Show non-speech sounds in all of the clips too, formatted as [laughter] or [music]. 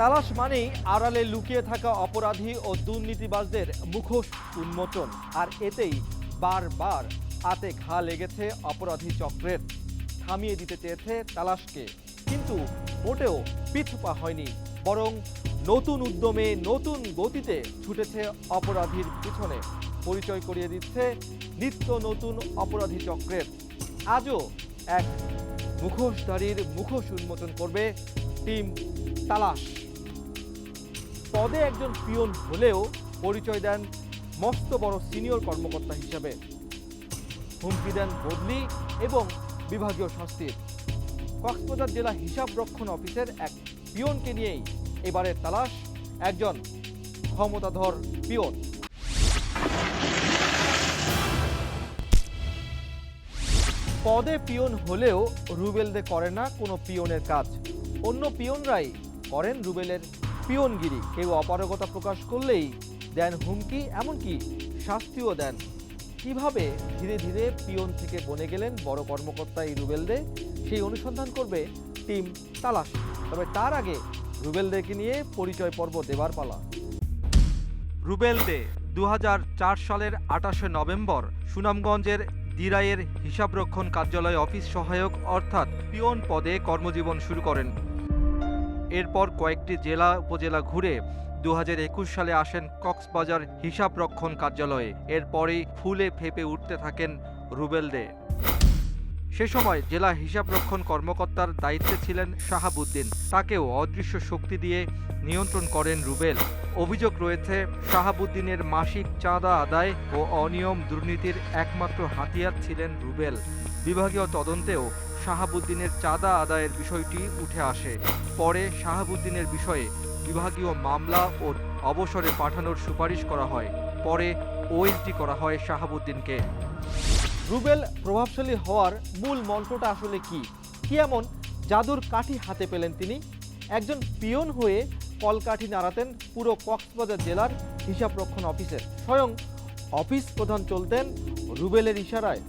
তালাশ মানেই আড়ালে লুকিয়ে থাকা অপরাধী ও দুর্নীতিবাজদের মুখোশ উন্মোচন, আর এতেই বারবার হাতে ঘা লেগেছে অপরাধী চক্রের। থামিয়ে দিতে চেয়েছে তালাশকে, কিন্তু মোটেও পিছুপা হয়নি, বরং নতুন উদ্যমে নতুন গতিতে ছুটেছে অপরাধীর পিছনে। পরিচয় করিয়ে দিচ্ছে নিত্য নতুন অপরাধী চক্রের। আজও এক মুখোশধারীর মুখোশ উন্মোচন করবে টিম তালাশ। পদে একজন পিয়ন হলেও পরিচয় দেন মস্ত বড় সিনিয়র কর্মকর্তা হিসাবে। হুমকি দেন বদলি এবং বিভাগীয় শাস্তির। কক্সবাজার জেলা হিসাব রক্ষণ অফিসের এক পিয়নকে নিয়েই এবারের তালাশ একজন ক্ষমতাধর পিয়ন। পদে পিয়ন হলেও রুবেলদে করে না কোনো পিয়নের কাজ। অন্য পিয়নরাই করেন রুবেলের পিয়নগিরি। কেউ অপারগতা প্রকাশ করলেই দেন হুমকি, এমনকি শাস্তিও দেন। কীভাবে ধীরে ধীরে পিয়ন থেকে বনে গেলেন বড় কর্মকর্তা এই রুবেলদে সেই অনুসন্ধান করবে টিম তালাশ। তবে তার আগে রুবেলদেরকে নিয়ে পরিচয় পর্ব দেবার পালা। রুবেল দে দু হাজার চার সালের আঠাশে নভেম্বর সুনামগঞ্জের দিরাইয়ের হিসাবরক্ষণ কার্যালয় অফিস সহায়ক অর্থাৎ পিয়ন পদে কর্মজীবন শুরু করেন। এরপর কয়েকটি জেলা উপজেলা ঘুরে দু হাজার একুশ সালে আসেন কক্সবাজার হিসাবরক্ষণ কার্যালয়ে। এরপরেই ফুলে ফেপে উঠতে থাকেন রুবেল দে। সে সময় জেলা হিসাবরক্ষণ কর্মকর্তার দায়িত্বে ছিলেন শাহাবুদ্দিন। তাকেও অদৃশ্য শক্তি দিয়ে নিয়ন্ত্রণ করেন রুবেল। অভিযোগ রয়েছে, শাহাবুদ্দিনের মাসিক চাঁদা আদায় ও অনিয়ম দুর্নীতির একমাত্র হাতিয়ার ছিলেন রুবেল। বিভাগীয় তদন্তেও শাহাবুদ্দিনের চাঁদা আদায়ের বিষয়টি উঠে আসে। পরে শাহাবুদ্দিনের বিষয়ে বিভাগীয় মামলা ও অবসরে পাঠানোর সুপারিশ করা হয়। পরে ওএসডি করা হয় শাহাবুদ্দিনকে। রুবেল প্রভাবশালী হওয়ার মূল মন্ত্রটা আসলে কি? কি এমন জাদুর কাঠি হাতে পেলেন তিনি? একজন পিয়ন হয়ে কলকাঠি নাড়াতেন পুরো কক্সবাজার জেলার হিসাবরক্ষণ অফিসের স্বয়ং অফিস প্রধান চলতেন রুবেলের ইশারায়।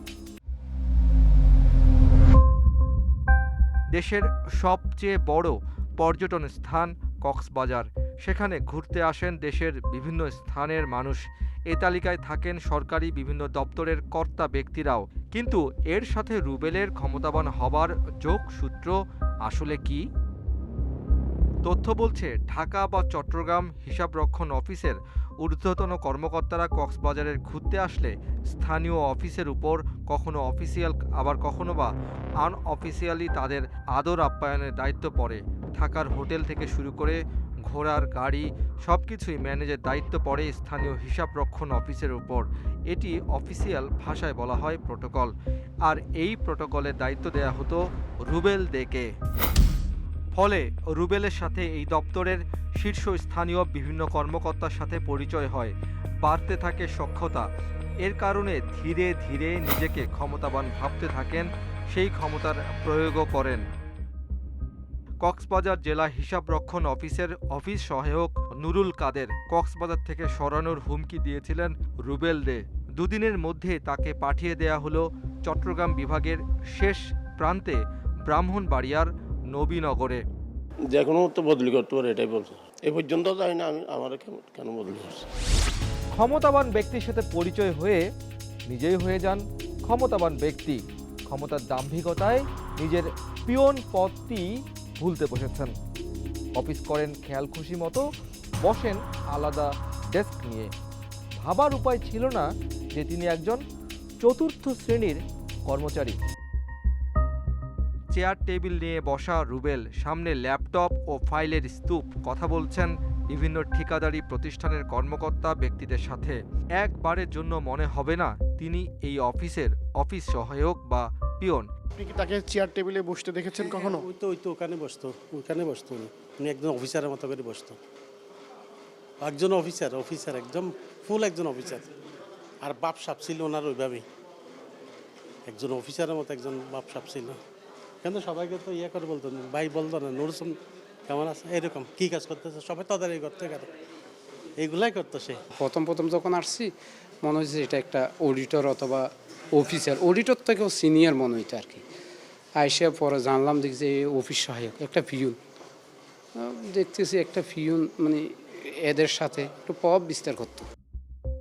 দেশের সবচেয়ে বড় পর্যটন স্থান কক্সবাজার। সেখানে ঘুরতে আসেন দেশের বিভিন্ন স্থানের মানুষ। এ তালিকায় থাকেন সরকারি বিভিন্ন দপ্তরের কর্তা ব্যক্তিরাও। কিন্তু এর সাথে রুবেলের ক্ষমতাবান হবার যোগসূত্র আসলে কি? তথ্য বলছে, ঢাকা বা চট্টগ্রাম হিসাবরক্ষণ অফিসের ঊর্ধ্বতন কর্মকর্তারা কক্সবাজারের ঘুরতে আসলে স্থানীয় অফিসের উপর কখনো অফিসিয়াল, আবার কখনো বা আনঅফিসিয়ালি তাদের আদর আপ্যায়নের দায়িত্ব পড়ে। থাকার হোটেল থেকে শুরু করে ঘোড়ার গাড়ি সব কিছুই ম্যানেজের দায়িত্ব পড়ে স্থানীয় হিসাব রক্ষণ অফিসের উপর। এটি অফিসিয়াল ভাষায় বলা হয় প্রোটোকল। আর এই প্রোটোকলের দায়িত্ব দেয়া হতো রুবেল দেকে। ফলে রুবেলের সাথে এই দপ্তরের শীর্ষস্থানীয় বিভিন্ন কর্মকর্তার সাথে পরিচয় হয়। বাড়তে থাকে সক্ষতা। এর কারণে ধীরে ধীরে নিজেকে ক্ষমতাবান ভাবতে থাকেন, সেই ক্ষমতার প্রয়োগও করেন। কক্সবাজার জেলা হিসাব রক্ষণ অফিসের অফিস সহায়ক নুরুল কাদের কক্সবাজার থেকে সরানোর হুমকি দিয়েছিলেন রুবেল দে। দুদিনের মধ্যে তাকে পাঠিয়ে দেয়া হলো চট্টগ্রাম বিভাগের শেষ প্রান্তে ব্রাহ্মণবাড়িয়ার নবীনগরে। যে কোনো তো বদলি করতে পারে এটাই বলছে। এ পর্যন্ত যাই না আমি আমার কেন- কেন বদলি করছে? ক্ষমতাবান ব্যক্তির সাথে পরিচয় হয়ে নিজেই হয়ে যান ক্ষমতাবান ব্যক্তি। ক্ষমতার দাম্ভিকতায় নিজের পিয়ন পদটি ভুলতে বসেছেন। অফিস করেন খেয়াল খুশি মতো বসেন আলাদা ডেস্ক নিয়ে। ভাবার উপায় ছিল না যে তিনি একজন চতুর্থ শ্রেণির কর্মচারী। চেয়ার টেবিল নিয়ে বসা রুবেল সামনে ল্যাপটপ ও ফাইলের স্তূপ কথা বলছেন বিভিন্ন ঠিকাদারি প্রতিষ্ঠানের কর্মকর্তা ব্যক্তিদের সাথে। একবারের জন্য মনে হবে না তিনি এই অফিসের অফিস সহায়ক বা পিয়ন। আপনি কি তাকে চেয়ার টেবিলে বসতে দেখেছেন কখনো? ওই তো ওই তো ওখানে বসতো ওখানে বসতো উনি। উনি একজন অফিসারের মতো করে বসতো। একজন অফিসার অফিসার একদম ফুল একজন অফিসার। আর বাপ সাপ ছিল ওনার ওইভাবেই। একজন অফিসারের মতো একজন বাপ সাপ ছিল। কিন্তু সবাইকে তো ইয়ে করে বলতো, ভাই বলতো না, নুরসুম কেমন আছে? এরকম, কী কাজ করতেছে? সবাই তদারকি করতে গেল। এইগুলাই করতো সে। প্রথম প্রথম যখন আসছি, মনে হয়েছে এটা একটা অডিটর অথবা অফিসার অডিটর থেকেও সিনিয়র মনে হইতো আর কি। আইসা পরে জানলাম দেখি যে অফিস সহায়ক, একটা পিউন দেখতেছি একটা ফিউন মানে এদের সাথে একটু প্রভাব বিস্তার করতো।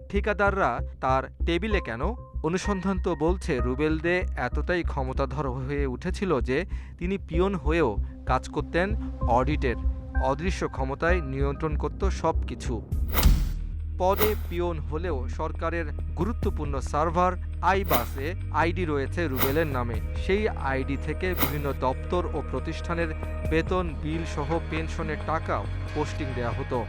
ঠিকাদাররা তার টেবিলে কেন? অনুসন্ধান তো বলছে, রুবেলদে এতটাই ক্ষমতাধর হয়ে উঠেছিল যে তিনি পিয়ন হয়েও কাজ করতেন, অডিটের অদৃশ্য ক্ষমতায় নিয়ন্ত্রণ করত সব কিছু পদে পিয়ন হলেও সরকারের গুরুত্বপূর্ণ সার্ভার, আইবাসে আইডি রয়েছে রুবেলের নামে। সেই আইডি থেকে বিভিন্ন দপ্তর ও প্রতিষ্ঠানের বেতন বিল সহ পেনশনের টাকাও পোস্টিং দেওয়া হতো।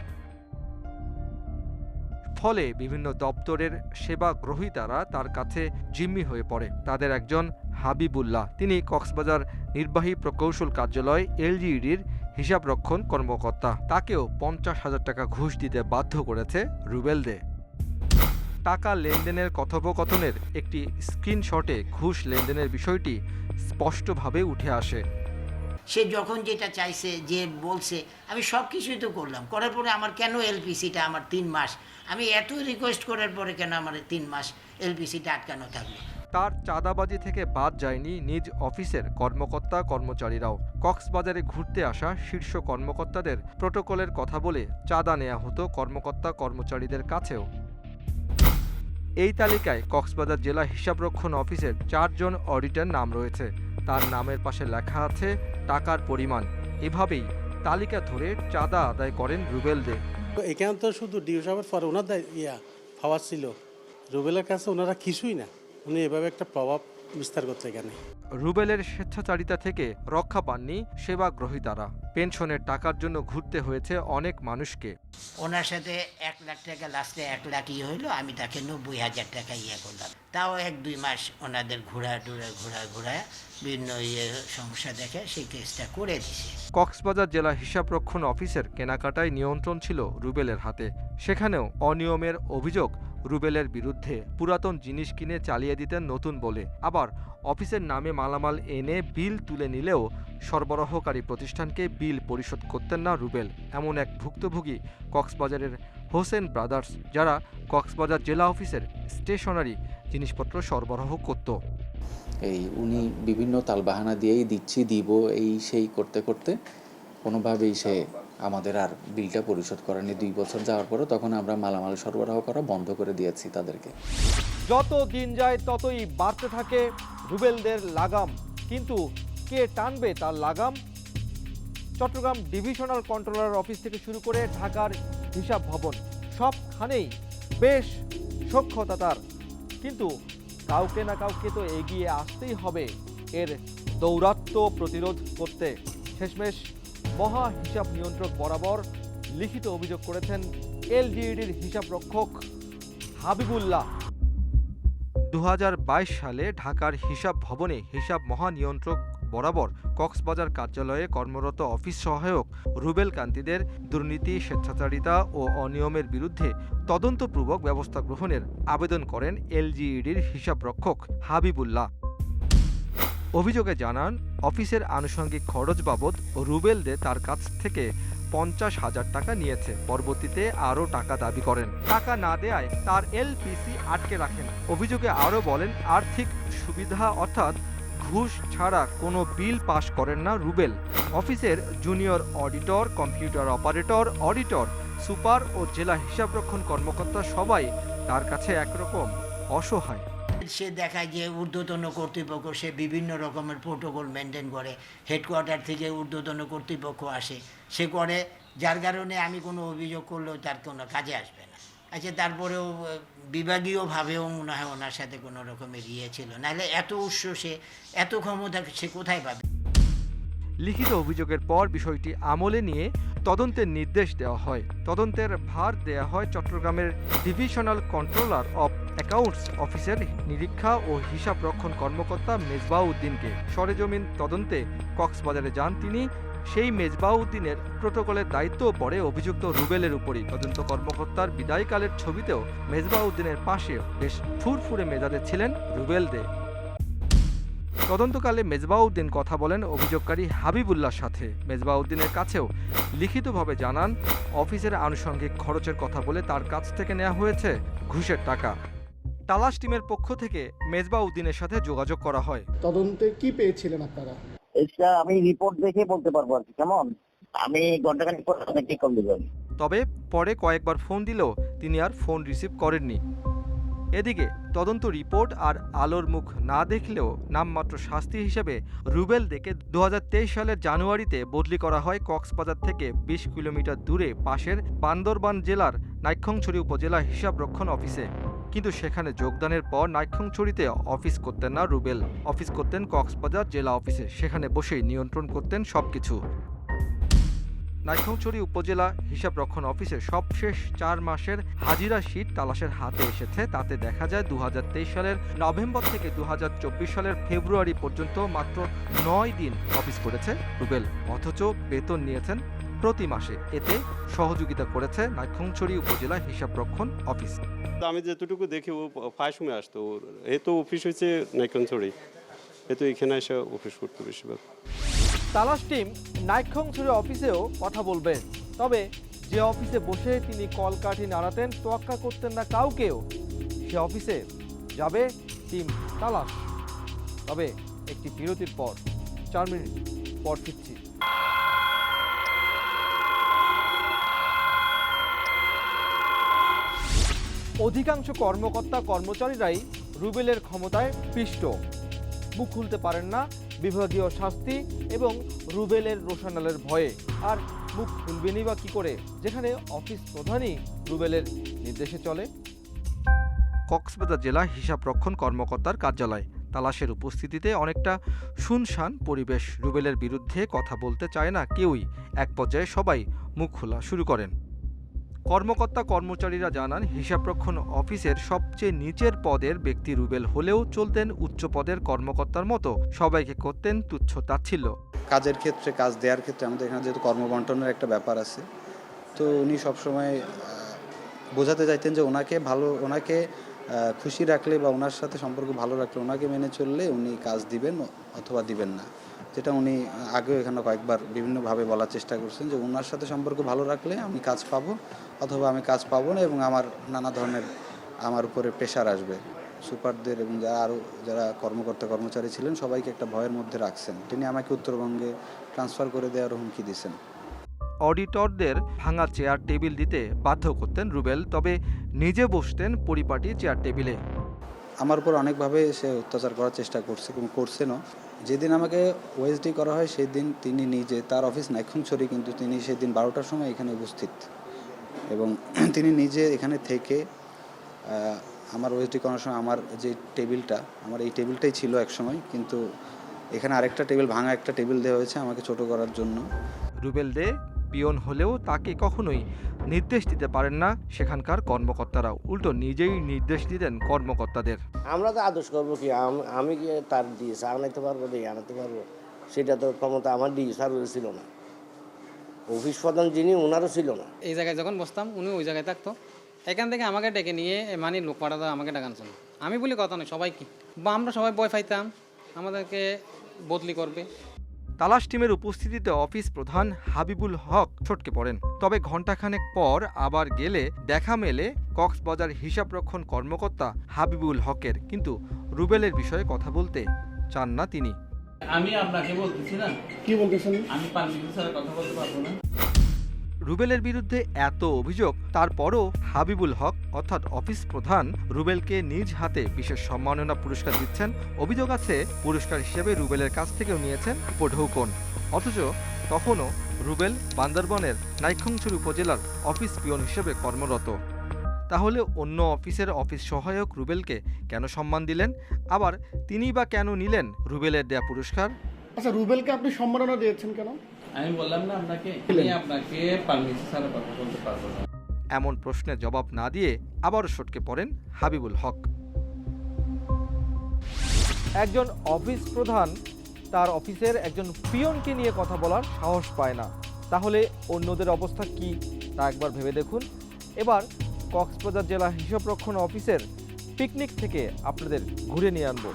ফলে বিভিন্ন দপ্তরের সেবা গ্রহীতারা তার কাছে জিম্মি হয়ে পড়ে। তাদের একজন হাবিবুল্লাহ, তিনি কক্সবাজার নির্বাহী প্রকৌশল কার্যালয় এলজিইডির হিসাবরক্ষণ কর্মকর্তা। তাকেও পঞ্চাশ হাজার টাকা ঘুষ দিতে বাধ্য করেছে রুবেল দে টাকা লেনদেনের কথোপকথনের একটি স্ক্রিনশটে ঘুষ লেনদেনের বিষয়টি স্পষ্টভাবে উঠে আসে। সে যখন যেটা চাইছে, যে বলছে, আমি সব কিছুই তো করলাম। করার পরে আমার কেন এলপিসিটা আমার তিন মাস? আমি এত রিকোয়েস্ট করার পরে কেন আমার তিন মাস এলপিসিটা আটকানো থাকল? তার চাঁদাবাজি থেকে বাদ যায়নি নিজ অফিসের কর্মকর্তা কর্মচারীরাও। কক্সবাজারে ঘুরতে আসা শীর্ষ কর্মকর্তাদের প্রোটোকলের কথা বলে চাঁদা নেওয়া হতো কর্মকর্তা কর্মচারীদের কাছেও। এই তালিকায় কক্সবাজার জেলা হিসাবরক্ষণ অফিসের চারজন অডিটার নাম রয়েছে। তার নামের পাশে লেখা আছে, টাকার পরিমাণ। এভাবেই তালিকা ধরে চাঁদা আদায় করেন রুবেল দে। এখানে তো শুধু ডিও সাহেবের পরে ওনার ইয়া, পাওয়ার ছিল। রুবেলের কাছে ওনারা কিছুই না। উনি এভাবে একটা প্রভাব বিস্তার করতে এখানে। রুবেলের স্বেচ্ছাচারিতা থেকে রক্ষা পাননি সেবা গ্রহীতারা। পেনশনের টাকার জন্য ঘুরতে হয়েছে অনেক মানুষকে। ওনার সাথে এক লাখ টাকা লাস্টে এক লাখ ইয়ে হইল আমি তাকে নব্বই হাজার টাকা ইয়ে করলাম। তাও এক দুই মাস ওনাদের ঘোরা টুরা ঘোরা ঘোরায় কক্সবাজার জেলা হিসাবরক্ষণ অফিসের কেনাকাটায় নিয়ন্ত্রণ ছিল রুবেলের হাতে। সেখানেও অনিয়মের অভিযোগ রুবেলের বিরুদ্ধে পুরাতন জিনিস কিনে চালিয়ে দিতেন নতুন বলে। আবার অফিসের নামে মালামাল এনে বিল তুলে নিলেও সরবরাহকারী প্রতিষ্ঠানকে বিল পরিশোধ করতেন না রুবেল। এমন এক ভুক্তভোগী কক্সবাজারের হোসেন ব্রাদার্স, যারা কক্সবাজার জেলা অফিসের স্টেশনারি জিনিসপত্র সরবরাহ করত। এই উনি বিভিন্ন তালবাহানা দিয়েই দিচ্ছি, দিব, এই সেই করতে করতে। কোনোভাবেই সে আমাদের আর বিলটা পরিশোধ করেনি। দুই বছর যাওয়ার পরে তখন আমরা মালামাল সরবরাহ করা বন্ধ করে দিয়েছি তাদেরকে। যত দিন যায় ততই বাড়তে থাকে রুবেলদের লাগাম। কিন্তু কে টানবে তার লাগাম? চট্টগ্রাম ডিভিশনাল কন্ট্রোলার অফিস থেকে শুরু করে ঢাকার হিসাব ভবন, সবখানেই বেশ সক্ষতা তার। কিন্তু কাউকে না কাউকে তো এগিয়ে আসতেই হবে। এর দৌরাত্ম প্রতিরোধ করতে শেষমেশ মহা হিসাব নিয়ন্ত্রক বরাবর লিখিত অভিযোগ করেছেন এলজিইডির হিসাব রক্ষক হাবিবুল্লাহ। দু হাজার বাইশ সালে ঢাকার হিসাব ভবনে হিসাব মহানিয়ন্ত্রক বরাবর কক্সবাজার কার্যালয়ে কর্মরত অফিস সহায়ক রুবেল কান্তিদের দুর্নীতি, স্বেচ্ছাচারিতা ও অনিয়মের বিরুদ্ধে তদন্তপূর্বক ব্যবস্থা গ্রহণের আবেদন করেন এলজিইডির হিসাবরক্ষক হাবিবুল্লাহ। অভিযোগে জানান, অফিসের আনুষঙ্গিক খরচ বাবদ রুবেল দে তার কাছ থেকে পঞ্চাশ হাজার টাকা নিয়েছে। পরবর্তীতে আরও টাকা দাবি করেন। টাকা না দেয়ায় তার এলপিসি আটকে রাখেন। অভিযোগে আরও বলেন, আর্থিক সুবিধা অর্থাৎ ঘুষ ছাড়া কোনো বিল পাশ করেন না রুবেল। অফিসের junior auditor, computer operator, auditor, super ও জেলা হিসাবরক্ষণ কর্মকর্তা সবাই তার কাছে একরকম অসহায়। সে দেখায় যে ঊর্ধ্বতন কর্তৃপক্ষ, সে বিভিন্ন রকমের প্রোটোকল মেনটেন করে। হেডকোয়ার্টার থেকে ঊর্ধ্বতন কর্তৃপক্ষ আসে। সে করে, যার কারণে আমি কোনো অভিযোগ করলেও তার কোনো কাজে আসবে না। আচ্ছা তারপরেও বিভাগীয়ভাবেও মনে হয় ওনার সাথে কোনো রকমের ইয়ে ছিল। নাহলে এত উৎস সে, এত ক্ষমতা সে কোথায় পাবে? লিখিত অভিযোগের পর বিষয়টি আমলে নিয়ে তদন্তের নির্দেশ দেওয়া হয়। তদন্তের ভার দেওয়া হয় চট্টগ্রামের ডিভিশনাল কন্ট্রোলার অফ অ্যাকাউন্টস অফিসের নিরীক্ষা ও হিসাব রক্ষণ কর্মকর্তা মেজবাউদ্দিনকে। সরেজমিন তদন্তে কক্সবাজারে যান তিনি। সেই মেজবাউদ্দিনের প্রোটোকলের দায়িত্বও পড়ে অভিযুক্ত রুবেলের উপরই। তদন্ত কর্মকর্তার বিদায়কালের ছবিতেও মেজবাউদ্দিনের পাশে বেশ ফুরফুরে মেজাজে ছিলেন রুবেল দে। তদন্তকালে মেজবাউদ্দিন কথা বলেন অভিযোগকারী হাবিবুল্লাহর সাথে। মেজবাউদ্দিনের কাছেও লিখিতভাবে জানান, অফিসের আনুষঙ্গিক খরচের কথা বলে তার কাছ থেকে নেওয়া হয়েছে ঘুষের টাকা। তালাশ টিমের পক্ষ থেকে মেজবাউদ্দিনের সাথে যোগাযোগ করা হয়। তদন্তে কি পেয়েছিলেন আপনারা? এটা আমি রিপোর্ট দেখে বলতে পারব আর কি, কেমন? আমি পর তবে পরে কয়েকবার ফোন দিলেও তিনি আর ফোন রিসিভ করেননি। এদিকে তদন্ত রিপোর্ট আর আলোর মুখ না দেখলেও নামমাত্র শাস্তি হিসেবে রুবেল দেখে দু হাজার তেইশ সালের জানুয়ারিতে বদলি করা হয় কক্সবাজার থেকে বিশ কিলোমিটার দূরে পাশের বান্দরবান জেলার নাইক্ষংছড়ি উপজেলা হিসাবরক্ষণ অফিসে। কিন্তু সেখানে যোগদানের পর নাইক্ষংছড়িতে অফিস করতেন না রুবেল। অফিস করতেন কক্সবাজার জেলা অফিসে। সেখানে বসেই নিয়ন্ত্রণ করতেন সবকিছু। নাইক্ষংছড়ি উপজেলা হিসাব রক্ষণ অফিসে সবশেষ চার মাসের হাজিরা শীট তালাশের হাতে এসেছে। তাতে দেখা যায় দুহাজার তেইশ সালের নভেম্বর থেকে দু হাজার চব্বিশ সালের ফেব্রুয়ারি পর্যন্ত মাত্র নয় দিন অফিস করেছে রুবেল। অথচ বেতন নিয়েছেন প্রতি মাসে। এতে সহযোগিতা করেছে নাইক্ষংছড়ি উপজেলা হিসাব রক্ষণ অফিস। আমি যেতটুকু দেখি, ও ফায় সময় আসতো। ওর, এ তো অফিস হয়েছে নাইকনছড়ি এ তো এখানে এসে অফিস করতো বেশিরভাগ। তালাশ টিম নাইক্ষংছড়ি অফিসেও কথা বলবে। তবে যে অফিসে বসে তিনি কলকাঠি নাড়াতেন, তোয়াক্কা করতেন না কাউকেও, সে অফিসে যাবে টিম তালাশ। তবে একটি বিরতির পর, চার মিনিট পর ফিরছি। অধিকাংশ কর্মকর্তা কর্মচারীরাই রুবেলের ক্ষমতায় পিষ্ট। মুখ খুলতে পারেন না, বিভাগীয় শাস্তি এবং রুবেলের রোশানালের ভয়ে। আর মুখ খুলবেনই বা কী করে? যেখানে অফিস প্রধানই রুবেলের নির্দেশে চলে। কক্সবাজার জেলা হিসাব রক্ষণ কর্মকর্তার কার্যালয়। তালাশের উপস্থিতিতে অনেকটা শুনশান পরিবেশ। রুবেলের বিরুদ্ধে কথা বলতে চায় না কেউই। এক পর্যায়ে সবাই মুখ খোলা শুরু করেন। কর্মকর্তা কর্মচারীরা জানান, হিসাবরক্ষণ অফিসের সবচেয়ে নিচের পদের ব্যক্তি রুবেল হলেও চলতেন উচ্চ পদের কর্মকর্তার মতো। সবাইকে করতেন তুচ্ছ তাচ্ছিল্য। কাজের ক্ষেত্রে, কাজ দেওয়ার ক্ষেত্রে আমাদের এখানে যেহেতু কর্মবন্টনের একটা ব্যাপার আছে, তো উনি সবসময় বোঝাতে চাইতেন যে ওনাকে ভালো, ওনাকে খুশি রাখলে বা ওনার সাথে সম্পর্ক ভালো রাখলে ওনাকে মেনে চললে উনি কাজ দিবেন অথবা দিবেন না। যেটা উনি আগেও এখানে কয়েকবার বিভিন্নভাবে বলার চেষ্টা করছেন যে ওনার সাথে সম্পর্ক ভালো রাখলে আমি কাজ পাবো অথবা আমি কাজ পাবো না এবং আমার নানা ধরনের আমার উপরে প্রেশার আসবে। সুপারদের এবং যারা আরও যারা কর্মকর্তা কর্মচারী ছিলেন সবাইকে একটা ভয়ের মধ্যে রাখছেন। তিনি আমাকে উত্তরবঙ্গে ট্রান্সফার করে দেওয়ার হুমকি দিয়েছেন। অডিটরদের ভাঙা চেয়ার টেবিল দিতে বাধ্য করতেন রুবেল তবে নিজে বসতেন পরিপাটি চেয়ার টেবিলে আমার উপর অনেকভাবে সে অত্যাচার করার চেষ্টা করছে এবং করছেনও। যেদিন আমাকে ওএসডি করা হয় সেই দিন তিনি নিজে, তার অফিস নাইক্ষংছড়ি কিন্তু তিনি সেদিন বারোটার সময় এখানে উপস্থিত। এবং [clears throat] তিনি নিজে এখানে থেকে আমার ওএসডি করার সময় আমার যে টেবিলটা, আমার এই টেবিলটাই ছিল একসময়, কিন্তু এখানে আরেকটা টেবিল ভাঙা একটা টেবিল দেওয়া হয়েছে আমাকে ছোট করার জন্য। রুবেল দে পিয়ন হলেও তাকে কখনোই নির্দেশ দিতে পারেন না সেখানকার কর্মকর্তারা উল্টো নিজেই নির্দেশ দিতেন কর্মকর্তাদের। আমরা তো আদেশ করব কি? আমি কি তার ডিএস আনাইতে পারব দিয়ে আনাতে পারব? সেটা তো ক্ষমতা আমার ডিএস আর ছিল না। অফিস প্রধান যিনি ওনারও ছিল না। এই জায়গায় যখন বসতাম উনি ওই জায়গায় থাকতো। এখান থেকে আমাকে ডেকে নিয়ে মানে লোক পাঠাতো আমাকে ডাকানছিল আমি বলি কথা নয় সবাই কি? বা আমরা সবাই বয় পাইতাম আমাদেরকে বদলি করবে। তালাশ টিমের উপস্থিতিতে অফিস প্রধান হাবিবুল হক ছটকে পড়েন। তবে ঘণ্টাখানেক পর আবার গেলে দেখা মেলে কক্সবাজার হিসাবরক্ষণ কর্মকর্তা হাবিবুল হকের। কিন্তু রুবেলের বিষয়ে কথা বলতে চান না তিনি। আমি আপনাকে বলতেছি না? কি বলতেছেন? আমি পারমিশন ছাড়া কথা বলতে পারব না। রুবেলের বিরুদ্ধে এত অভিযোগ তারপরও হাবিবুল হক অর্থাৎ অফিস প্রধান রুবেলকে নিজ হাতে বিশেষ সম্মাননা পুরস্কার দিচ্ছেন। অভিযোগ আছে পুরস্কার হিসেবে রুবেলের কাছ থেকেও নিয়েছেন উপঢৌকন অথচ তখনও রুবেল বান্দরবনের নাইখংছড়ি উপজেলার অফিস পিয়ন হিসেবে কর্মরত। তাহলে অন্য অফিসের অফিস সহায়ক রুবেলকে কেন সম্মান দিলেন? আবার তিনি বা কেন নিলেন রুবেলের দেয়া পুরস্কার? আচ্ছা রুবেলকে আপনি সম্মাননা দিয়েছেন কেন? আমি বললাম না আপনাকে আপনাকে পারমিশন ছাড়া কথা বলতে পারব না। এমন প্রশ্নের জবাব না দিয়ে আবারও সটকে পড়েন হাবিবুল হক। একজন অফিস প্রধান তার অফিসের একজন পিয়নকে নিয়ে কথা বলার সাহস পায় না। তাহলে অন্যদের অবস্থা কি তা একবার ভেবে দেখুন। এবার কক্সবাজার জেলা হিসাবরক্ষণ অফিসের পিকনিক থেকে আপনাদের ঘুরে নিয়ে আনব।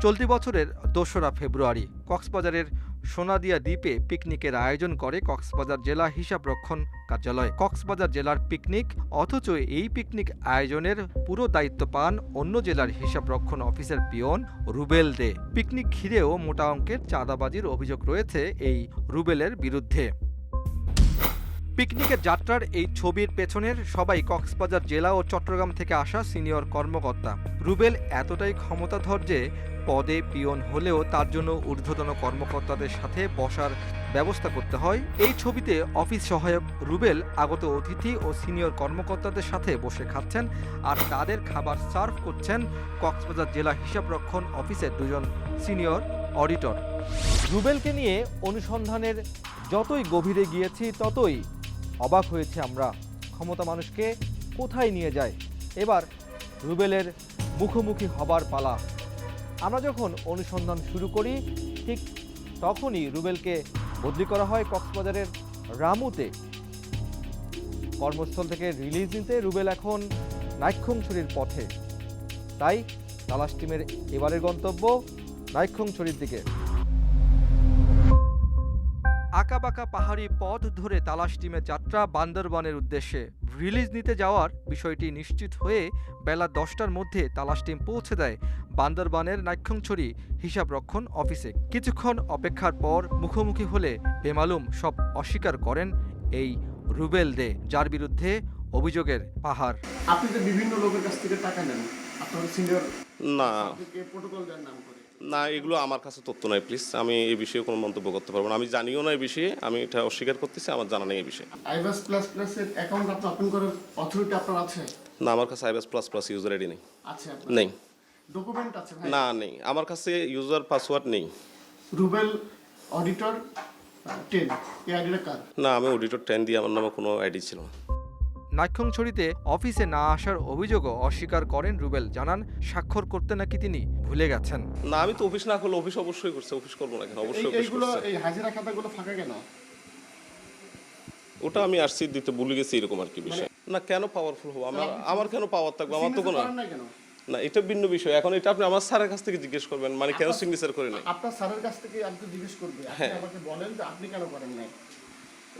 চলতি বছরের দোসরা ফেব্রুয়ারি কক্সবাজারের সোনাদিয়া দ্বীপে পিকনিকের আয়োজন করে কক্সবাজার জেলা হিসাবরক্ষণ কার্যালয়। কক্সবাজার জেলার পিকনিক, অথচ এই পিকনিক আয়োজনের পুরো দায়িত্ব পান অন্য জেলার হিসাবরক্ষণ অফিসের পিয়ন রুবেল দে। পিকনিক ঘিরেও মোটা অঙ্কের চাঁদাবাজির অভিযোগ রয়েছে এই রুবেলের বিরুদ্ধে। পিকনিকের যাত্রার এই ছবির পেছনের সবাই কক্সবাজার জেলা ও চট্টগ্রাম থেকে আসা সিনিয়র কর্মকর্তা। রুবেল এতটাই ক্ষমতাধর যে পদে পিয়ন হলেও তার জন্য ঊর্ধ্বতন কর্মকর্তাদের সাথে বসার ব্যবস্থা করতে হয়। এই ছবিতে অফিস সহায়ক রুবেল আগত অতিথি ও সিনিয়র কর্মকর্তাদের সাথে বসে খাচ্ছেন আর তাদের খাবার সার্ভ করছেন কক্সবাজার জেলা হিসাবরক্ষণ অফিসের দুজন সিনিয়র অডিটর। রুবেলকে নিয়ে অনুসন্ধানের যতই গভীরে গিয়েছি, ততই অবাক হয়েছে আমরা। ক্ষমতা মানুষকে কোথায় নিয়ে যায়? এবার রুবেলের মুখোমুখি হবার পালা। আমরা যখন অনুসন্ধান শুরু করি, ঠিক তখনই রুবেলকে বদলি করা হয় কক্সবাজারের রামুতে। কর্মস্থল থেকে রিলিজ নিতে রুবেল এখন নাইক্ষংছড়ির পথে। তাই তালাশ টিমের এবারের গন্তব্য নাইক্ষংছড়ির দিকে। আঁকাবাঁকা পাহাড়ি পথ ধরে তালাশ টিমের যাত্রা বান্দরবানের উদ্দেশ্যে। রিলিজ নিতে যাওয়ার বিষয়টি নিশ্চিত হয়ে বেলা দশটার মধ্যে তালাশ টিম পৌঁছে দেয় বান্দরবানের নাইক্ষংছড়ি হিসাব রক্ষণ অফিসে। কিছুক্ষণ অপেক্ষার পর মুখোমুখি হলে বেমালুম সব অস্বীকার করেন এই রুবেল দে যার বিরুদ্ধে অভিযোগের পাহাড়। আপনি যে বিভিন্ন লোকের কাছ থেকে টাকা নেন। আপনার সিনিয়র না। প্রোটোকল নাম না এগুলো আমার কাছে তথ্য নাই প্লিজ আমি এই বিষয়ে কোনো মন্তব্য করতে পারব না। আমি জানিও না এই বিষয়ে আমি এটা অস্বীকার করতেছি আমার জানা নেই এই বিষয়ে। আইবাস প্লাস প্লাসের অ্যাকাউন্ট আপনি ওপেন করার অথরিটি আপনার আছে? না আমার কাছে iBAS plus plus user ID নেই। আছে নেই। ডকুমেন্ট আছে ভাই? না নেই। আমার কাছে ইউজার পাসওয়ার্ড নেই। রুবেল অডিটর টেন এই আইডিটা কার? না আমি অডিটর টেন দিয়ে আমার নামে কোনো আইডি ছিল না। নাইক্ষংছড়িতে অফিসে না আসার অভিযোগও অস্বীকার করেন রুবেল। জানান স্বাক্ষর করতে নাকি তিনি ভুলে গেছেন? না আমি তো অফিস না করলে অফিস অবশ্যই করছে অফিস করব না কেন? অবশ্যই এইগুলো এই হাজিরা খাতাগুলো ফাঁকা কেন? ওটা আমি আসছি দিতে ভুলে গেছি এরকম আর কি বিষয়। না কেন পাওয়ারফুল হব? আমার আমার কেন পাওয়ার থাকবে? আমার তো কোনো না কেন? না এটা ভিন্ন বিষয়। এখন এটা আপনি আমার স্যারের কাছ থেকে জিজ্ঞেস করবেন মানে কেন সিগনেচার করে নাই? আপনার স্যারের কাছ থেকে আমি তো জিজ্ঞেস করবে। আপনি হ্যাঁ। আমাকে বলেন যে আপনি কেন করেন নাই?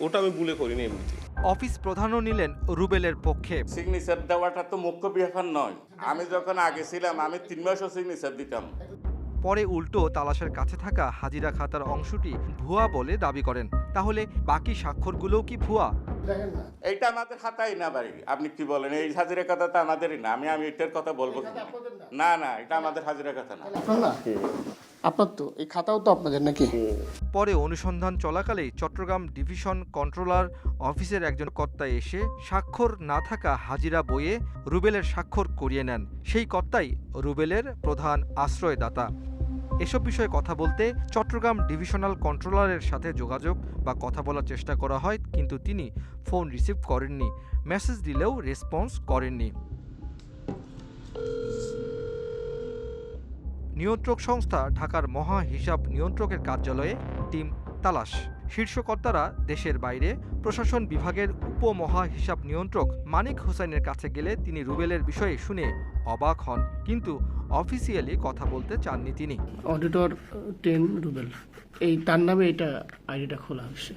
ওটা আমি ভুলে করিনি এমনিতে অফিস প্রধানও নিলেন রুবেলের পক্ষে। সিগনেচার দেওয়াটা তো মুখ্য ব্যাপার নয়। আমি যখন আগে ছিলাম আমি তিন মাসও সিগনেচার দিতাম। পরে উল্টো তালাশের কাছে থাকা হাজিরা খাতার অংশটি ভুয়া বলে দাবি করেন। তাহলে বাকি স্বাক্ষরগুলোও কি ভুয়া? দেখেন না। এইটা আমাদের খাতাই না বাড়ি আপনি কি বলেন? এই হাজিরা কথা তো আমাদেরই না। আমি আমি এটার কথা বলব না। না না এটা আমাদের হাজিরা খাতা না। আপনার তো এই খাতাও তো আপনাদের নাকি? পরে অনুসন্ধান চলাকালেই চট্টগ্রাম ডিভিশন কন্ট্রোলার অফিসের একজন কর্তা এসে স্বাক্ষর না থাকা হাজিরা বইয়ে রুবেলের স্বাক্ষর করিয়ে নেন। সেই কর্তাই রুবেলের প্রধান আশ্রয়দাতা। এসব বিষয়ে কথা বলতে চট্টগ্রাম ডিভিশনাল কন্ট্রোলারের সাথে যোগাযোগ বা কথা বলার চেষ্টা করা হয়, কিন্তু তিনি ফোন রিসিভ করেননি, মেসেজ দিলেও রেসপন্স করেননি। নিয়ন্ত্রক সংস্থা ঢাকার মহা হিসাব নিয়ন্ত্রকের কার্যালয়ে টিম তালাশ। শীর্ষকর্তারা দেশের বাইরে প্রশাসন বিভাগের উপমহা হিসাব নিয়ন্ত্রক মানিক হোসেনের কাছে গেলে তিনি রুবেলের বিষয়ে শুনে অবাক হন কিন্তু অফিসিয়ালি কথা বলতে চাননি তিনি। অডিটর টেন রুবেল। এই তার নামে এটা আইডিটা খোলা হয়েছে।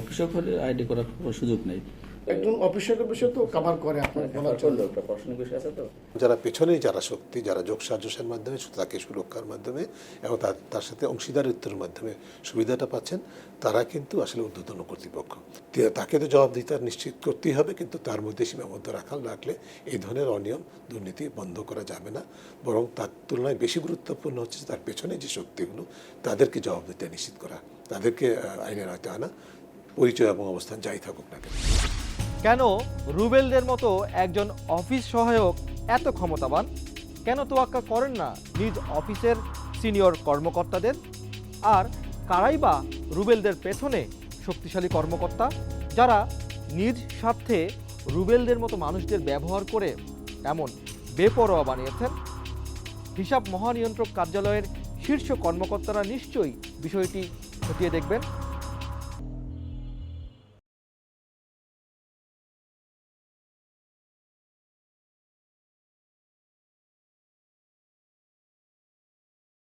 অফিসে করে আইডি করার সুযোগ নেই। একজন অফিসের বিষয় তো কভার করে আপনার প্রশ্ন বিষয় আছে তো। যারা পেছনে যারা শক্তি যারা যোগ সাজসের মাধ্যমে তাকে সুরক্ষার মাধ্যমে এবং তার তার সাথে অংশীদারিত্বের মাধ্যমে সুবিধাটা পাচ্ছেন তারা কিন্তু আসলে ঊর্ধ্বতন কর্তৃপক্ষ। তাকে তো জবাবদিহিতা নিশ্চিত করতেই হবে কিন্তু তার মধ্যে সীমাবদ্ধ রাখা রাখলে এই ধরনের অনিয়ম দুর্নীতি বন্ধ করা যাবে না। বরং তার তুলনায় বেশি গুরুত্বপূর্ণ হচ্ছে তার পেছনে যে শক্তিগুলো তাদেরকে জবাবদিহিতা নিশ্চিত করা তাদেরকে আইনের আয়তে আনা পরিচয় এবং অবস্থান যাই থাকুক না কেন। কেন রুবেলদের মতো একজন অফিস সহায়ক এত ক্ষমতাবান? কেন তোয়াক্কা করেন না নিজ অফিসের সিনিয়র কর্মকর্তাদের? আর কারাই বা রুবেলদের পেছনে শক্তিশালী কর্মকর্তা, যারা নিজ স্বার্থে রুবেলদের মতো মানুষদের ব্যবহার করে এমন বেপরোয়া বানিয়েছেন? হিসাব মহানিয়ন্ত্রক কার্যালয়ের শীর্ষ কর্মকর্তারা নিশ্চয়ই বিষয়টি খতিয়ে দেখবেন।